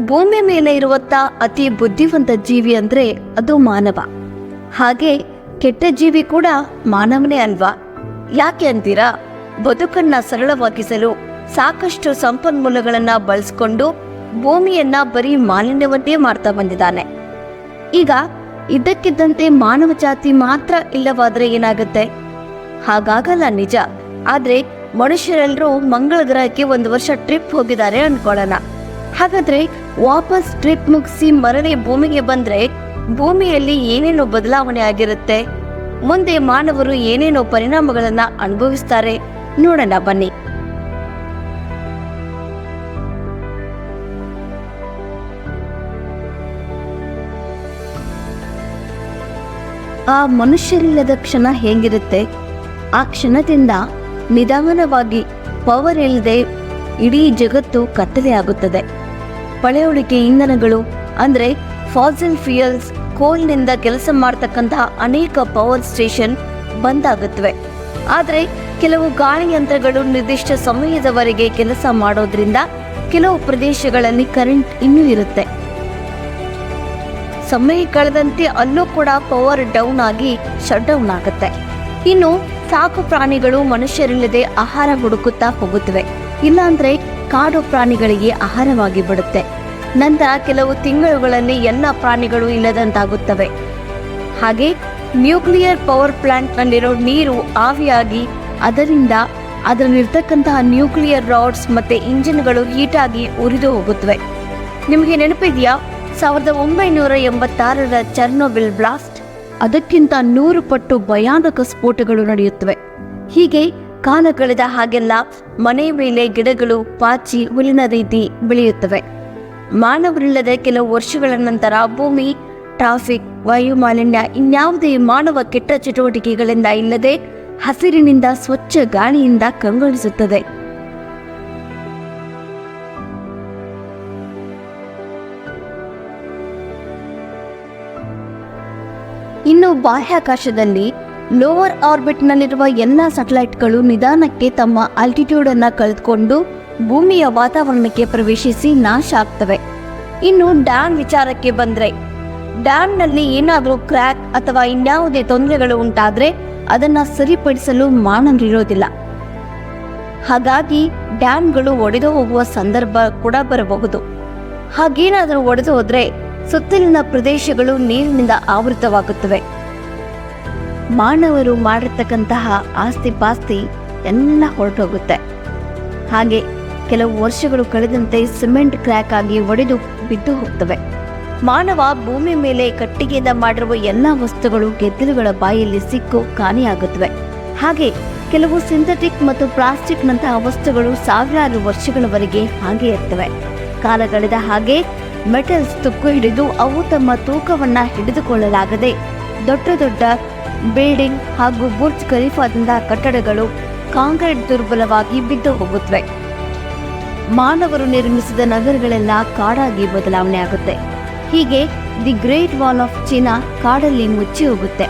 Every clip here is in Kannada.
ಭೂಮಿ ಮೇಲೆ ಇರುವಂತ ಅತಿ ಬುದ್ಧಿವಂತ ಜೀವಿ ಅಂದ್ರೆ ಅದು ಮಾನವ. ಹಾಗೆ ಕೆಟ್ಟ ಜೀವಿ ಕೂಡ ಮಾನವನೇ ಅಲ್ವಾ? ಯಾಕೆ ಅಂತೀರಾ? ಬದುಕನ್ನ ಸರಳವಾಗಿಸಲು ಸಾಕಷ್ಟು ಸಂಪನ್ಮೂಲಗಳನ್ನ ಬಳಸ್ಕೊಂಡು ಭೂಮಿಯನ್ನ ಬರೀ ಮಾಲಿನ್ಯವನ್ನೇ ಮಾಡ್ತಾ ಬಂದಿದ್ದಾನೆ. ಈಗ ಇದ್ದಕ್ಕಿದ್ದಂತೆ ಮಾನವ ಜಾತಿ ಮಾತ್ರ ಇಲ್ಲವಾದ್ರೆ ಏನಾಗುತ್ತೆ? ಹಾಗಾಗಲ್ಲ ನಿಜ. ಆದ್ರೆ ಮನುಷ್ಯರೆಲ್ಲರೂ ಮಂಗಳ ಗ್ರಹಕ್ಕೆ ಒಂದು ವರ್ಷ ಟ್ರಿಪ್ ಹೋಗಿದ್ದಾರೆ ಅನ್ಕೊಳ್ಳೋಣ. ಹಾಗಾದ್ರೆ ವಾಪಸ್ ಟ್ರಿಪ್ ಮುಗಿಸಿ ಮರಳಿ ಭೂಮಿಗೆ ಬಂದ್ರೆ ಭೂಮಿಯಲ್ಲಿ ಏನೇನೋ ಬದಲಾವಣೆ ಆಗಿರುತ್ತೆ? ಮುಂದೆ ಮಾನವರು ಏನೇನೋ ಪರಿಣಾಮಗಳನ್ನ ಅನುಭವಿಸ್ತಾರೆ ನೋಡೋಣ ಬನ್ನಿ. ಆ ಮನುಷ್ಯರಿಲ್ಲದ ಕ್ಷಣ ಹೇಗಿರುತ್ತೆ? ಆ ಕ್ಷಣದಿಂದ ನಿಧಾನವಾಗಿ ಪವರ್ ಇಲ್ಲದೆ ಇಡೀ ಜಗತ್ತು ಕತ್ತಲೆಯಾಗುತ್ತದೆ ಪಳೆಯುಳಿಕೆ ಇಂಧನಗಳು, ಅಂದ್ರೆ ಫಾಸಿಲ್ ಫ್ಯೂಯಲ್ಸ್ ಕೋಲ್ನಿಂದ ಕೆಲಸ ಮಾಡ್ತಕ್ಕಂತಹ ಅನೇಕ ಪವರ್ ಸ್ಟೇಷನ್ ಬಂದಾಗುತ್ತವೆ. ಆದರೆ ಕೆಲವು ಗಾಳಿ ಯಂತ್ರಗಳು ನಿರ್ದಿಷ್ಟ ಸಮಯದವರೆಗೆ ಕೆಲಸ ಮಾಡೋದ್ರಿಂದ ಕೆಲವು ಪ್ರದೇಶಗಳಲ್ಲಿ ಕರೆಂಟ್ ಇನ್ನೂ ಇರುತ್ತೆ. ಸಮಯ ಕಳೆದಂತೆ ಅಲ್ಲೂ ಕೂಡ ಪವರ್ ಡೌನ್ ಆಗಿ ಶಟ್ ಡೌನ್ ಆಗುತ್ತೆ. ಇನ್ನು ಸಾಕು ಪ್ರಾಣಿಗಳು ಮನುಷ್ಯರಿಲ್ಲದೆ ಆಹಾರ ಹುಡುಕುತ್ತಾ ಹೋಗುತ್ತವೆ. ಇಲ್ಲಾಂದ್ರೆ ಕಾಡು ಪ್ರಾಣಿಗಳಿಗೆ ಆಹಾರವಾಗಿ ಬಿಡುತ್ತೆ. ನಂತರ ಕೆಲವು ತಿಂಗಳುಗಳಲ್ಲಿ ಎಲ್ಲ ಪ್ರಾಣಿಗಳು ಇಲ್ಲದಂತಾಗುತ್ತವೆ. ಹಾಗೆ ನ್ಯೂಕ್ಲಿಯರ್ ಪವರ್ ಪ್ಲಾಂಟ್ ನಲ್ಲಿರೋ ನೀರು ಆವಿಯಾಗಿ ಅದರಿಂದ ಅದರಲ್ಲಿರ್ತಕ್ಕಂತಹ ನ್ಯೂಕ್ಲಿಯರ್ ರಾಡ್ಸ್ ಮತ್ತೆ ಇಂಜಿನ್ಗಳು ಹೀಟಾಗಿ ಉರಿದು ಹೋಗುತ್ತವೆ. ನಿಮಗೆ ನೆನಪಿದೆಯಾ? ಸಾವಿರದ ಒಂಬೈನೂರ ಎಂಬತ್ತಾರರ ಚರ್ನೋಬಿಲ್ ಬ್ಲಾಸ್ಟ್. ಅದಕ್ಕಿಂತ ನೂರು ಪಟ್ಟು ಭಯಾನಕ ಸ್ಫೋಟಗಳು ನಡೆಯುತ್ತವೆ. ಹೀಗೆ ಕಾಲ ಕಳೆದ ಹಾಗೆಲ್ಲ ಮನೆ ಮೇಲೆ ಗಿಡಗಳು ಪಾಚಿ ಹುಲ್ಲಿನ ರೀತಿ ಬೆಳೆಯುತ್ತವೆ. ಮಾನವರಿಲ್ಲದೆ ಕೆಲವು ವರ್ಷಗಳ ನಂತರ ಭೂಮಿ, ಟ್ರಾಫಿಕ್ ವಾಯುಮಾಲಿನ್ಯ ಇನ್ಯಾವುದೇ ಮಾನವ ಕೆಟ್ಟ ಚಟುವಟಿಕೆಗಳಿಂದ ಇಲ್ಲದೆ ಹಸಿರಿನಿಂದ ಸ್ವಚ್ಛ ಗಾಳಿಯಿಂದ ಕಂಗೊಳಿಸುತ್ತದೆ. ಇನ್ನು ಬಾಹ್ಯಾಕಾಶದಲ್ಲಿ ಲೋವರ್ ಆರ್ಬಿಟ್ನಲ್ಲಿರುವ ಎಲ್ಲ ಸ್ಯಾಟಲೈಟ್ಗಳು ನಿಧಾನಕ್ಕೆ ತಮ್ಮ ಆಲ್ಟಿಟ್ಯೂಡ್ ಅನ್ನು ಕಳೆದುಕೊಂಡು ಭೂಮಿಯ ವಾತಾವರಣಕ್ಕೆ ಪ್ರವೇಶಿಸಿ ನಾಶ ಆಗ್ತವೆ. ಇನ್ನು ಡ್ಯಾಮ್ ವಿಚಾರಕ್ಕೆ ಬಂದ್ರೆ, ಡ್ಯಾಮ್ನಲ್ಲಿ ಏನಾದರೂ ಕ್ರ್ಯಾಕ್ ಅಥವಾ ಇನ್ಯಾವುದೇ ತೊಂದರೆಗಳು ಉಂಟಾದ್ರೆ ಅದನ್ನ ಸರಿಪಡಿಸಲು ಮಾನವರಿರೋದಿಲ್ಲ ಹಾಗಾಗಿ ಡ್ಯಾಮ್ಗಳು ಒಡೆದು ಹೋಗುವ ಸಂದರ್ಭ ಕೂಡ ಬರಬಹುದು. ಹಾಗೇನಾದರೂ ಒಡೆದು ಹೋದ್ರೆ ಸುತ್ತಲಿನ ಪ್ರದೇಶಗಳು ನೀರಿನಿಂದ ಆವೃತವಾಗುತ್ತವೆ. ಮಾನವರು ಮಾಡಿರ್ತಕ್ಕಂತಹ ಆಸ್ತಿ ಪಾಸ್ತಿ ಎಲ್ಲ ಹೊರಟೋಗುತ್ತೆ. ಹಾಗೆ ಕೆಲವು ವರ್ಷಗಳು ಕಳೆದಂತೆ ಸಿಮೆಂಟ್ ಕ್ರ್ಯಾಕ್ ಆಗಿ ಒಡೆದು ಬಿದ್ದು ಹೋಗ್ತವೆ. ಮಾನವ ಭೂಮಿ ಮೇಲೆ ಕಟ್ಟಿಗೆಯಿಂದ ಮಾಡಿರುವ ಎಲ್ಲ ವಸ್ತುಗಳು ಗೆದ್ದಲುಗಳ ಬಾಯಲ್ಲಿ ಸಿಕ್ಕು ಕಾಣೆಯಾಗುತ್ತವೆ ಹಾಗೆ ಕೆಲವು ಸಿಂಥೆಟಿಕ್ ಮತ್ತು ಪ್ಲಾಸ್ಟಿಕ್ನಂತಹ ವಸ್ತುಗಳು ಸಾವಿರಾರು ವರ್ಷಗಳವರೆಗೆ ಹಾಗೆ ಇರ್ತವೆ. ಕಾಲ ಕಳೆದ ಹಾಗೆ ಮೆಟಲ್ಸ್ ತುಕ್ಕು ಹಿಡಿದು ಅವು ತಮ್ಮ ತೂಕವನ್ನ ಹಿಡಿದುಕೊಳ್ಳಲಾಗದೆ ದೊಡ್ಡ ದೊಡ್ಡ ಬಿಲ್ಡಿಂಗ್ ಹಾಗೂ ಬುರ್ಜ್ ಖಲೀಫಾದಿಂದ ಕಟ್ಟಡಗಳು ಕಾಂಕ್ರೀಟ್ ದುರ್ಬಲವಾಗಿ ಬಿದ್ದು ಹೋಗುತ್ತವೆ. ಮಾನವರು ನಿರ್ಮಿಸಿದ ನಗರಗಳೆಲ್ಲ ಕಾಡಾಗಿ ಬದಲಾವಣೆ ಆಗುತ್ತೆ. ಹೀಗೆ the great wall of China ಕಾಡಲ್ಲಿ ಮುಚ್ಚಿ ಹೋಗುತ್ತೆ.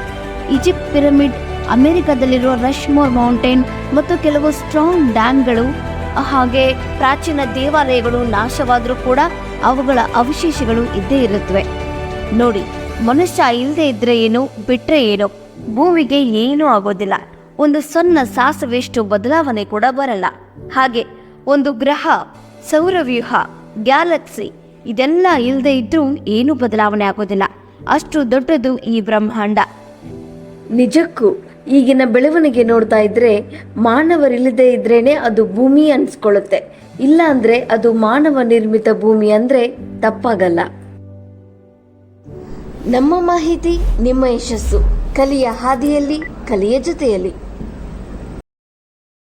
ಈಜಿಪ್ಟ್ ಪಿರಮಿಡ್, ಅಮೆರಿಕದಲ್ಲಿರುವ ರಶ್ಮೋರ್ ಮೌಂಟೇನ್ ಮತ್ತು ಕೆಲವು ಸ್ಟ್ರಾಂಗ್ ಡ್ಯಾಮ್ಗಳು, ಹಾಗೆ ಪ್ರಾಚೀನ ದೇವಾಲಯಗಳು ನಾಶವಾದರೂ ಕೂಡ ಅವುಗಳ ಅವಶೇಷಗಳು ಇದ್ದೇ ಇರುತ್ತವೆ. ನೋಡಿ, ಮನುಷ್ಯ ಇಲ್ಲದೆ ಇದ್ರೆ ಏನು ಬಿಟ್ಟರೆ ಏನು? ಭೂಮಿಗೆ ಏನೂ ಆಗೋದಿಲ್ಲ. ಒಂದು ಸಣ್ಣ ಸಾಸವೆಷ್ಟು ಬದಲಾವಣೆ ಕೂಡ ಬರಲ್ಲ. ಹಾಗೆ ಒಂದು ಗ್ರಹ, ಸೌರವ್ಯೂಹ, ಗ್ಯಾಲಕ್ಸಿ ಇದೆಲ್ಲ ಇಲ್ಲದೆ ಇದ್ರೂ ಏನೂ ಬದಲಾವಣೆ ಆಗೋದಿಲ್ಲ. ಅಷ್ಟು ದೊಡ್ಡದು ಈ ಬ್ರಹ್ಮಾಂಡ. ನಿಜಕ್ಕೂ ಈಗಿನ ಬೆಳವಣಿಗೆ ನೋಡ್ತಾ ಇದ್ರೆ ಮಾನವರಿಲ್ಲದೆ ಇದ್ರೇನೆ ಅದು ಭೂಮಿ ಅನ್ಸ್ಕೊಳ್ಳುತ್ತೆ. ಇಲ್ಲ ಅಂದ್ರೆ ಅದು ಮಾನವ ನಿರ್ಮಿತ ಭೂಮಿ ಅಂದ್ರೆ ತಪ್ಪಾಗಲ್ಲ. ನಮ್ಮ ಮಾಹಿತಿ, ನಿಮ್ಮ ಯಶಸ್ಸು. ಕಲಿಯ ಹಾದಿಯಲ್ಲಿ ಕಲಿಯ ಜೊತೆಯಲ್ಲಿ.